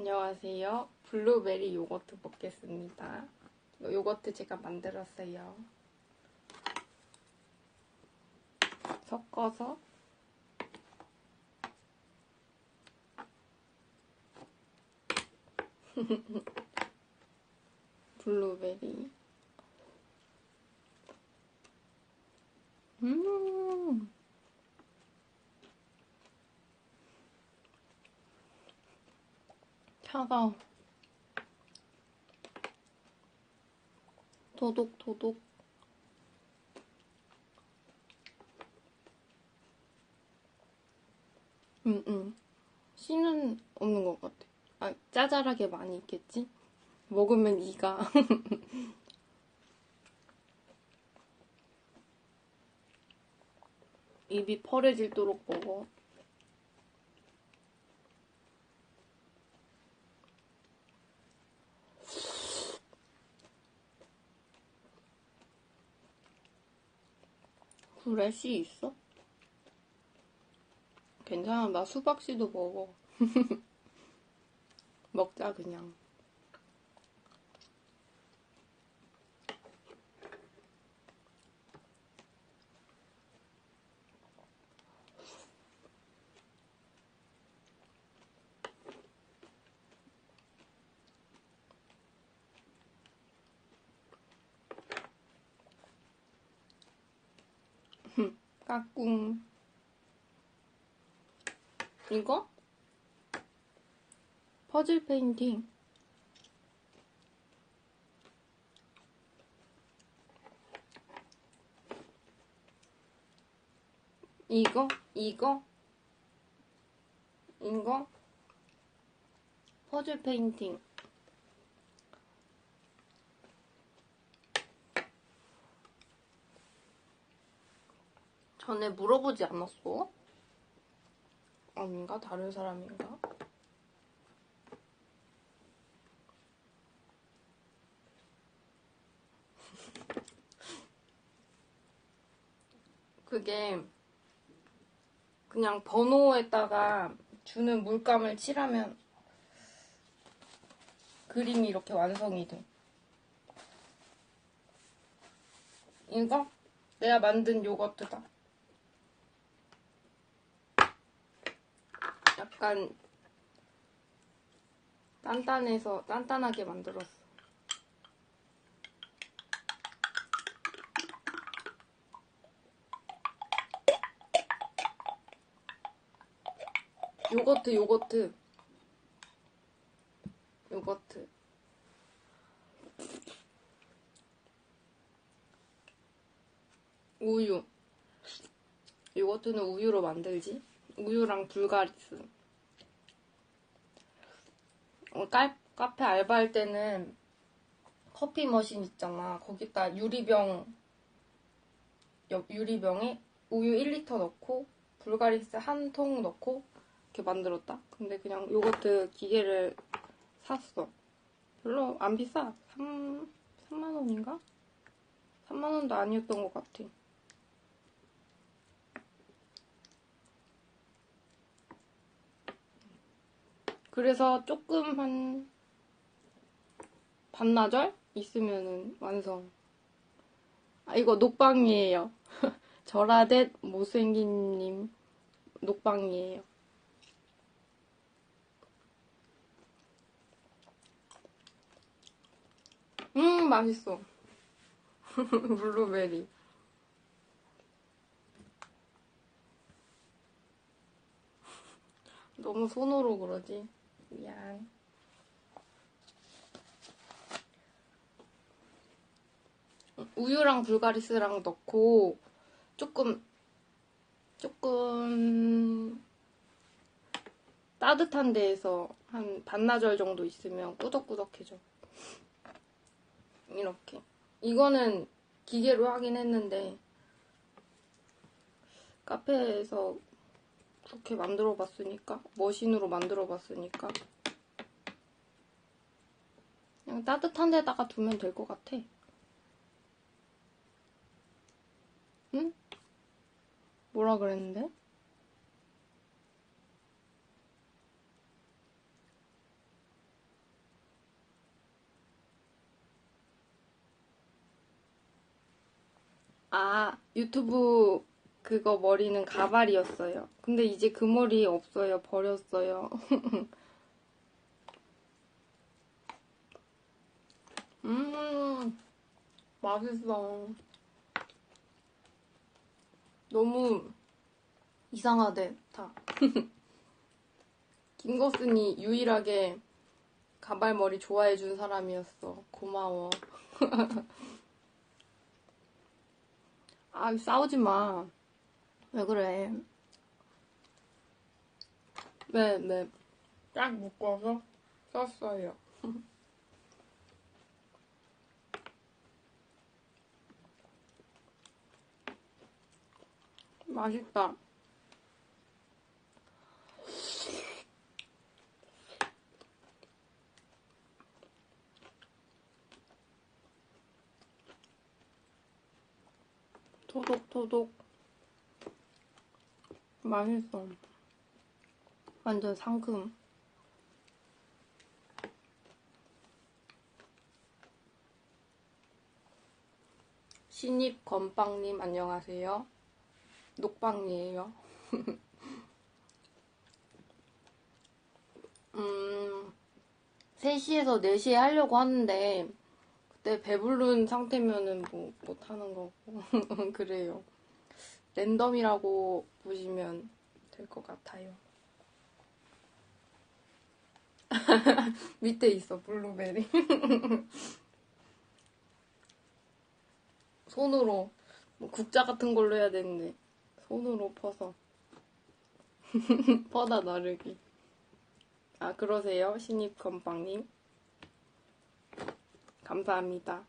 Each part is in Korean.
안녕하세요. 블루베리 요거트 먹겠습니다. 요거트 제가 만들었어요. 섞어서 블루베리 음 차가워 도독도독 음, 음. 씨는 없는 것 같아. 아, 짜잘하게 많이 있겠지? 먹으면 이가. 입이 펄해질도록 먹어. 그래, 씨 있어? 괜찮아, 나 수박씨도 먹어. 먹자, 그냥. 까꿍. 이거? 퍼즐 페인팅. 이거? 이거? 이거? 퍼즐 페인팅. 전에 물어보지 않았어? 아닌가? 다른 사람인가? 그게 그냥 번호에다가 주는 물감을 칠하면 그림이 이렇게 완성이 돼. 이거 내가 만든 요거트다. 약간 단단해서 단단하게 만들었어. 요거트, 요거트. 요거트. 우유. 요거트는 우유로 만들지? 우유랑 불가리스. 어, 카, 카페 알바할 때는 커피 머신 있잖아. 거기다 유리병, 옆 유리병에 우유 1리터 넣고 불가리스 한 통 넣고 이렇게 만들었다. 근데 그냥 요거트 기계를 샀어. 별로 안 비싸. 3, 3만 원인가? 3만 원도 아니었던 것 같아. 그래서 조금 한 반나절 있으면은 완성. 아, 이거 녹방이에요. 절하댓 못생긴님 녹방이에요. 음, 맛있어. 블루베리. 너무 손으로 그러지. 미안. 우유랑 불가리스랑 넣고 조금 조금 따뜻한 데에서 한 반나절 정도 있으면 꾸덕꾸덕해져. 이렇게. 이거는 기계로 하긴 했는데 카페에서 이렇게 만들어 봤으니까 머신으로 만들어 봤으니까 그냥 따뜻한 데다가 두면 될 것 같아 응? 뭐라 그랬는데? 아, 유튜브 그거 머리는 가발이었어요. 근데 이제 그 머리 없어요. 버렸어요. 음, 맛있어. 너무 이상하대, 다. 김거순이 유일하게 가발 머리 좋아해준 사람이었어. 고마워. 아, 싸우지 마. 왜 그래? 네, 네. 딱 묶어서 썼어요. 맛있다. 토독토독. 맛있어. 완전 상큼. 신입 건빵님 안녕하세요. 녹빵이에요. 음, 3시에서 4시에 하려고 하는데, 그때 배부른 상태면은 뭐, 못하는 거고. 그래요. 랜덤이라고 보시면 될 것 같아요. 밑에 있어, 블루베리. 손으로, 뭐 국자 같은 걸로 해야 되는데, 손으로 퍼서. 퍼다 나르기. 아, 그러세요? 신입 건빵님. 감사합니다.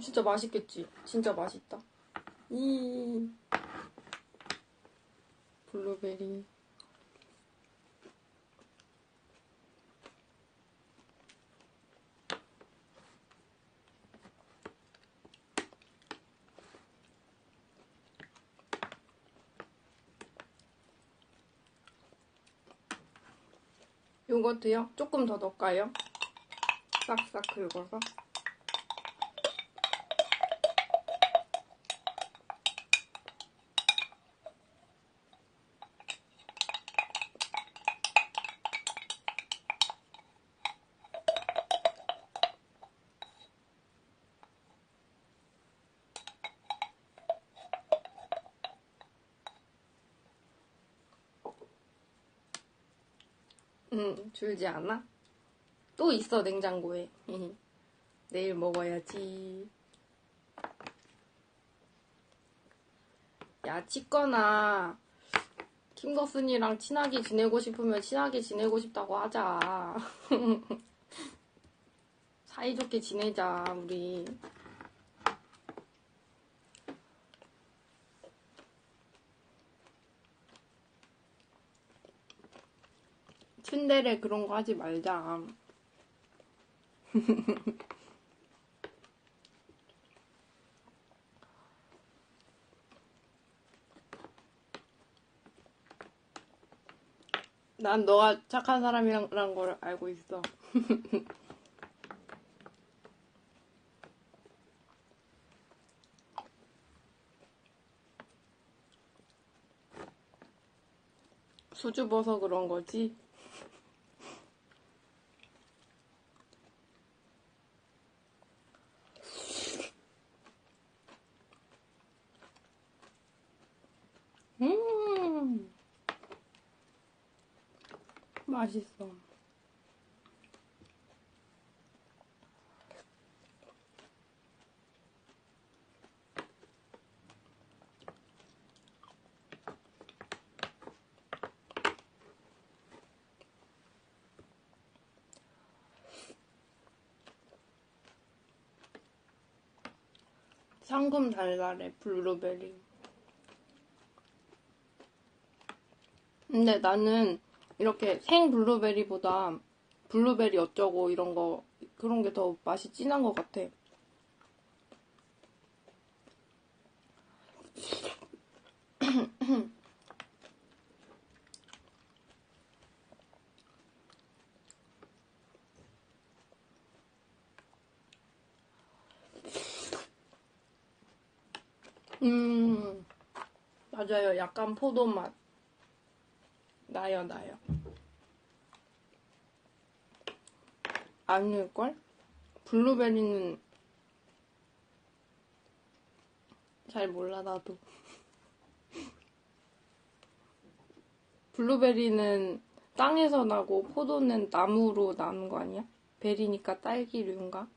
진짜 맛있겠지? 진짜 맛있다. 이 블루베리. 요거트요? 조금 더 넣을까요? 싹싹 긁어서. 줄지 않아? 또 있어, 냉장고에. 내일 먹어야지. 야, 찍거나, 킴거슨이랑 친하게 지내고 싶으면 친하게 지내고 싶다고 하자. 사이좋게 지내자, 우리. 츤데레 그런 거 하지 말자. 난 너가 착한 사람이란 걸 알고 있어. 수줍어서 그런 거지? 음, 맛있어. 상금 달달해, 블루베리. 근데 나는 이렇게 생 블루베리보다 블루베리 어쩌고 이런 거, 그런 게 더 맛이 진한 것 같아. 음, 맞아요. 약간 포도 맛. 나요, 나요. 아닐걸? 블루베리는 잘 몰라, 나도. 블루베리는 땅에서 나고 포도는 나무로 나는 거 아니야? 베리니까 딸기류인가?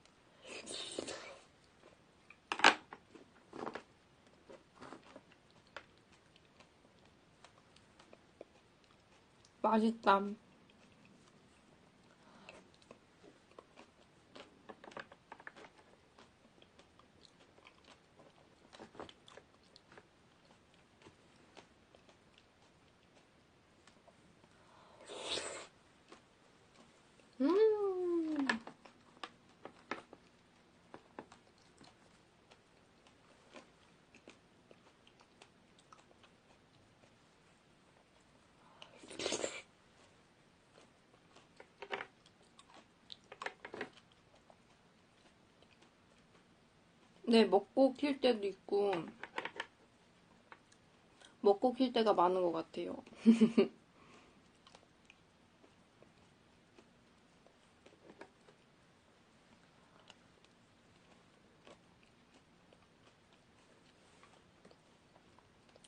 맛있다. 음. 네, 먹고 킬 때도 있고, 먹고 킬 때가 많은 것 같아요.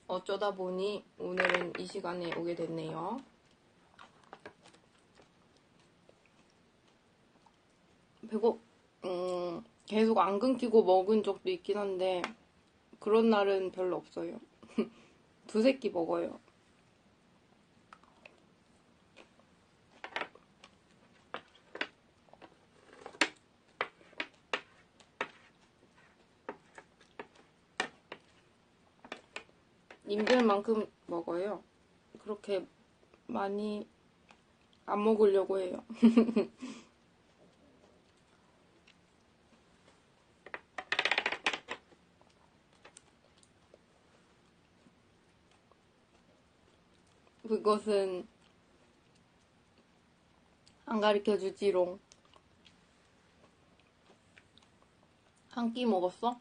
어쩌다 보니 오늘은 이 시간에 오게 됐네요. 배고, 음, 계속 안 끊기고 먹은 적도 있긴 한데, 그런 날은 별로 없어요. 두세 끼 먹어요. 님들만큼 먹어요. 그렇게 많이 안 먹으려고 해요. 그것은 안 가르쳐 주지롱. 한 끼 먹었어?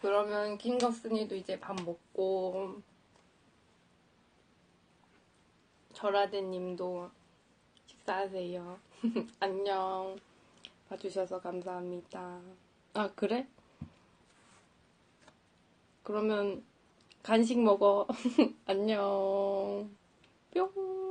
그러면 김갑순이도 이제 밥 먹고 절하대님도 식사하세요. 안녕. 봐주셔서 감사합니다. 아 그래? 그러면 간식 먹어. 안녕. 뿅.